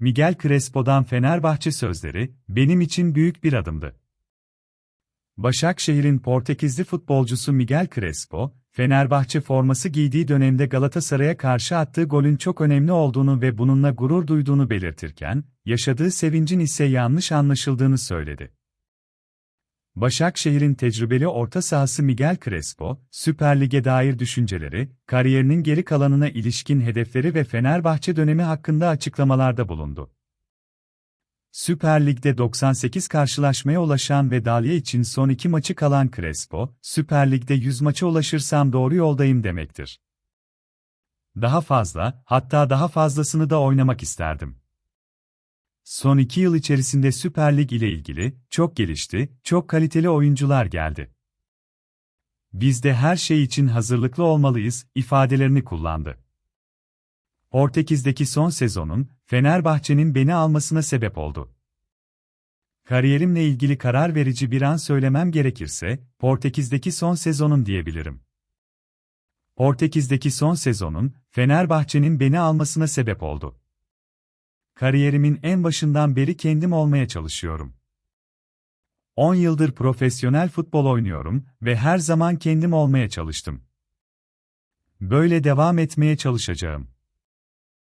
Miguel Crespo'dan Fenerbahçe sözleri, benim için büyük bir adımdı. Başakşehir'in Portekizli futbolcusu Miguel Crespo, Fenerbahçe forması giydiği dönemde Galatasaray'a karşı attığı golün çok önemli olduğunu ve bununla gurur duyduğunu belirtirken, yaşadığı sevincin ise yanlış anlaşıldığını söyledi. Başakşehir'in tecrübeli orta sahası Miguel Crespo, Süper Lig'e dair düşünceleri, kariyerinin geri kalanına ilişkin hedefleri ve Fenerbahçe dönemi hakkında açıklamalarda bulundu. Süper Lig'de 98 karşılaşmaya ulaşan ve Dalya için son iki maçı kalan Crespo, Süper Lig'de 100 maça ulaşırsam doğru yoldayım demektir. Daha fazla, hatta daha fazlasını da oynamak isterdim. Son iki yıl içerisinde Süper Lig ile ilgili çok gelişti, çok kaliteli oyuncular geldi. Biz de her şey için hazırlıklı olmalıyız ifadelerini kullandı. Portekiz'deki son sezonun Fenerbahçe'nin beni almasına sebep oldu. Kariyerimle ilgili karar verici bir an söylemem gerekirse, Portekiz'deki son sezonun diyebilirim. Portekiz'deki son sezonun Fenerbahçe'nin beni almasına sebep oldu. Kariyerimin en başından beri kendim olmaya çalışıyorum. 10 yıldır profesyonel futbol oynuyorum ve her zaman kendim olmaya çalıştım. Böyle devam etmeye çalışacağım.